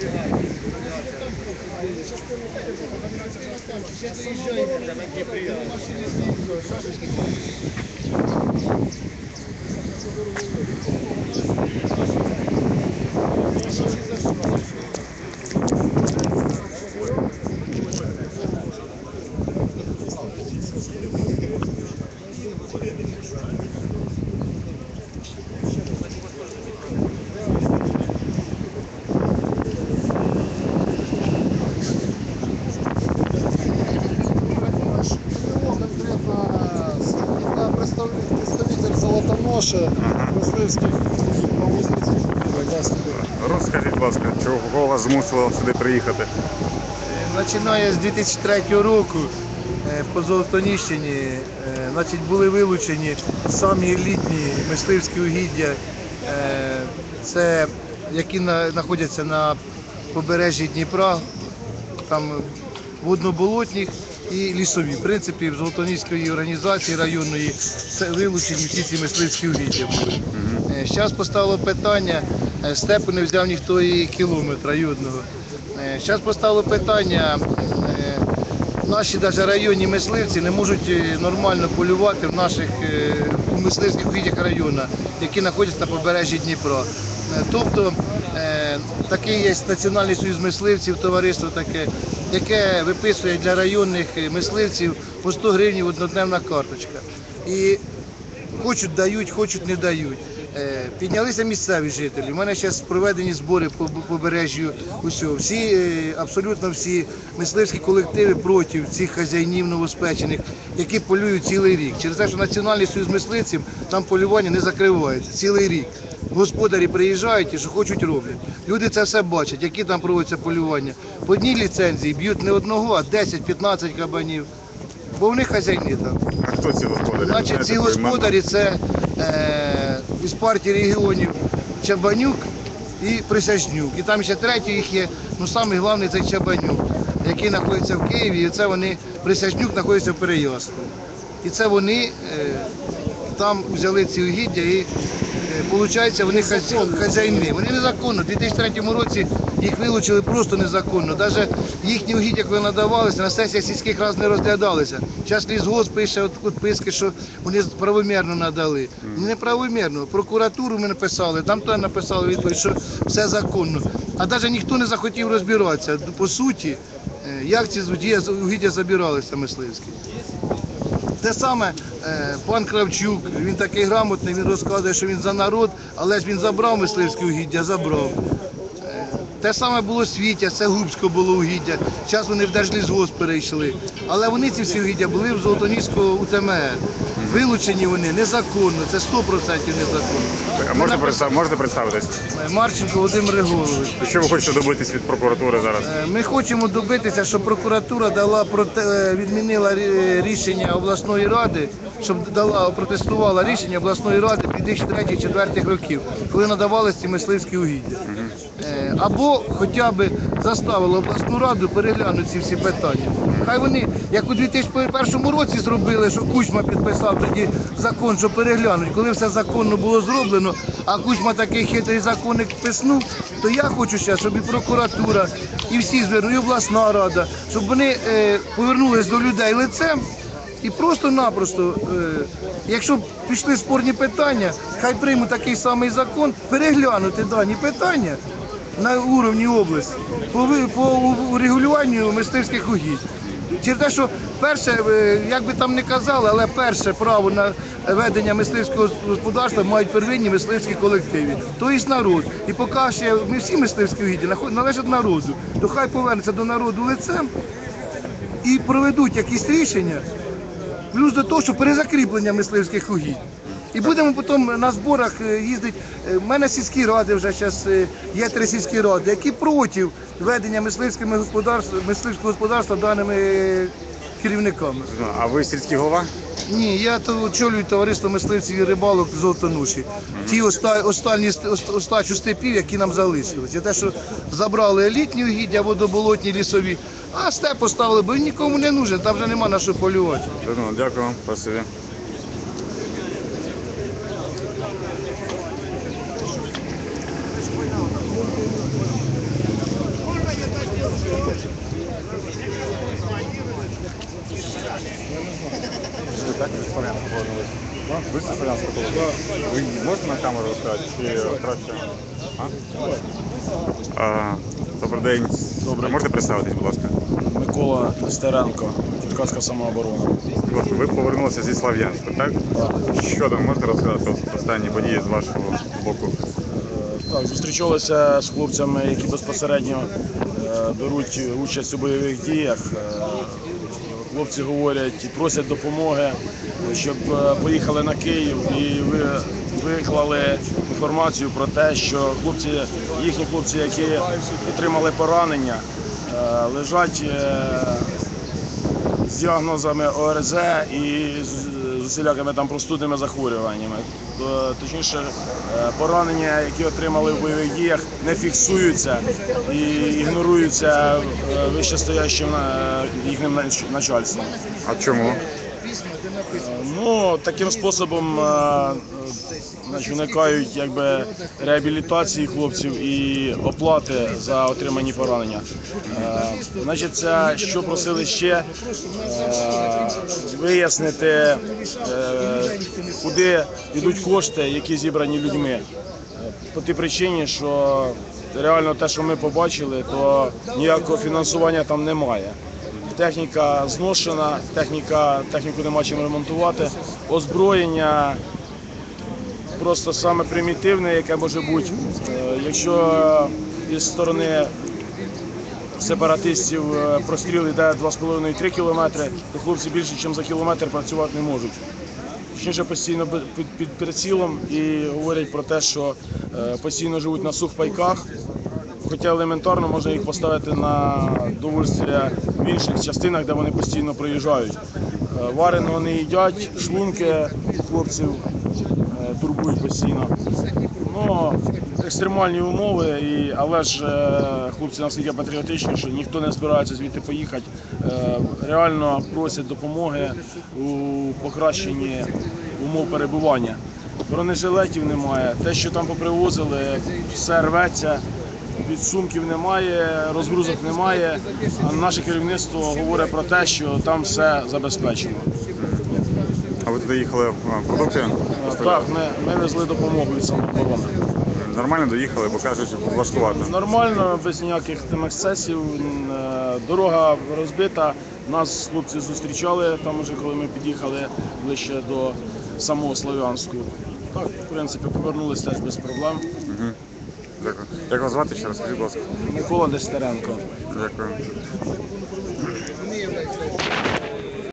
конкретно Золотоноша, мисливських власників. Розкажіть, будь ласка, чого вас змусило сюди приїхати? Починає з 2003 року е, по Золотоніщині е, значить, були вилучені самі елітні мисливські угіддя, е, це, які на- знаходяться на побережжі Дніпра, там водноболотних і лісові. В принципі, в Золотоніської організації районної це вилучені всі ці мисливські угіддя були. Зараз поставило питання, е, степу не взяв ніхто і кілометра й одного. Зараз поставило питання, е, наші навіть районні мисливці не можуть е, нормально полювати в наших е, мисливських угіддях району, які знаходяться на побережжі Дніпра. Е, Тобто е, такий є Національний союз мисливців, товариство таке, яке виписує для районних мисливців по 100 гривень однодневна карточка. І Хочуть дають, хочуть не дають. Е, Піднялися місцеві жителі. У мене зараз проведені збори по побережжю усього. Всі, абсолютно всі мисливські колективи проти цих хазяїнів новоспечених, які полюють цілий рік. Через те, що Національний союз мисливців там полювання не закривається цілий рік. Господарі приїжджають і що хочуть роблять. Люди це все бачать, які там проводяться полювання. По одній ліцензії б'ють не одного, а 10-15 кабанів. Бо вони хазяїни там. А хто ці господарі? Значить, ці господарі це е, із партії регіонів Чабанюк і Присяжнюк. І там ще третій їх є, ну самий головний це Чабанюк, який знаходиться в Києві, і це вони, Присяжнюк знаходиться в Переяславі. І це вони е, там взяли ці угіддя і виходить, вони хазя- хазяїни. Вони незаконно. У 2003 році їх вилучили просто незаконно. Навіть їхні угіддя, коли надавалися, на сесіях сільських раз не розглядалися. Зараз лісгосп пише відписки, що вони правомірно надали. Неправомірно. Прокуратуру ми написали, там то написали відповідь, що все законно. А навіть ніхто не захотів розбиратися. По суті, е, як ці угіддя забиралися мисливські. Те саме е, пан Кравчук, він такий грамотний, він розказує, що він за народ, але ж він забрав мисливські угіддя, забрав. Те саме було Світя, це Губсько було угіддя. Зараз вони в Держлісгосп перейшли. Але вони ці всі угіддя були в Золотоніського УТМР. Вилучені вони незаконно, це 100% незаконно. А можете, представ... можете представитись? Е, Марченко Володимир Григорович. Що ви хочете добитись від прокуратури зараз? Е, Ми хочемо добитися, щоб прокуратура дала проте- е, відмінила рішення обласної ради, щоб дала протестувала рішення обласної ради 2003-2004 років, коли надавалися ці мисливські угіддя. Е, Або хоча б заставила обласну раду переглянути ці всі питання. Хай вони, як у 2001 році зробили, що Кучма підписав тоді закон, що переглянуть, коли все законно було зроблено, а Кучма такий хитрий законник писнув, то я хочу зараз, щоб і прокуратура, і всі звернули, і обласна рада, щоб вони е, повернулись до людей лицем і просто-напросто, е, якщо пішли спорні питання, хай приймуть такий самий закон, переглянути дані питання на уровні області по, по урегулюванню мисливських угідь. Через те, що перше, е, як би там не казали, але перше право на ведення мисливського господарства мають первинні мисливські колективи, тобто народ. І поки ще ми всі мисливські угіддя належать народу, то хай повернеться до народу лицем і проведуть якісь рішення, плюс до того, що перезакріплення мисливських угідь. І будемо потім на зборах е, їздити. Е, У мене сільські ради вже зараз є три сільські ради, які проти ведення мисливськими господарств, мисливського господарства даними е, керівниками. А ви сільський голова? Ні, я то очолюю товариство мисливців і рибалок Золотонуші. Ті оста- останні остачу степів, які нам залишились. І те, що забрали елітні угіддя, водоболотні лісові, а степ поставили, бо він нікому не нужен, там вже нема на що полювати. Ну, дякую вам, спасибі. Слов'янську коли? Ви можете на камеру розказати? Чи краще? А? А, добрий день. Добрий. Можете представитись, будь ласка? Микола Нестеренко, Черкаська самооборона. Будь ласка, ви повернулися зі Слов'янська, так? Що там можете розказати от останні події з вашого боку? Так, зустрічалися з хлопцями, які безпосередньо беруть участь у бойових діях. Е, Хлопці говорять просять допомоги, щоб е, поїхали на Київ і ви виклали інформацію про те, що хлопці, їхні хлопці, які отримали поранення, е, лежать з діагнозами ОРЗ і з усілякими там простудними захворюваннями. Точніше, е, поранення, які отримали в бойових діях, не фіксуються і ігноруються е, вищестоящим е, їхнім начальством. А чому? Е, Ну, таким способом е, е, уникають якби, реабілітації хлопців і оплати за отримані поранення. Значить, це що просили ще вияснити, куди йдуть кошти, які зібрані людьми. По тій причині, що реально те, що ми побачили, то ніякого фінансування там немає. Техніка зношена, техніка, техніку нема чим ремонтувати. Озброєння просто саме примітивне, яке може бути. Е, Якщо із сторони сепаратистів е, простріл йде 2,5-3 кілометри, то хлопці більше, ніж за кілометр працювати не можуть. Точніше, постійно під, прицілом і говорять про те, що е, постійно живуть на сухпайках. Хоча елементарно можна їх поставити на довольствие в інших частинах, де вони постійно проїжджають. Е, Вареного не їдять, шлунки хлопців е, турбують постійно. Ну, екстремальні умови, і, але ж е, хлопці настільки патріотичні, що ніхто не збирається звідти поїхати. Реально просять допомоги у покращенні умов перебування. Бронежилетів немає. Те, що там попривозили, все рветься. Підсумків немає, розгрузок немає. А наше керівництво говорить про те, що там все забезпечено. А ви туди їхали продукти? Е, Так, ми, ми везли допомогу від самооборони. Нормально доїхали, бо кажуть, влаштувати. Нормально, без ніяких там ексцесів. Е, Дорога розбита. Нас хлопці зустрічали там уже, коли ми під'їхали ближче до самого Слов'янську. Так, в принципі, повернулися теж без проблем. Угу. Як вас звати ще раз? Будь ласка. Микола Нестеренко. Дякую.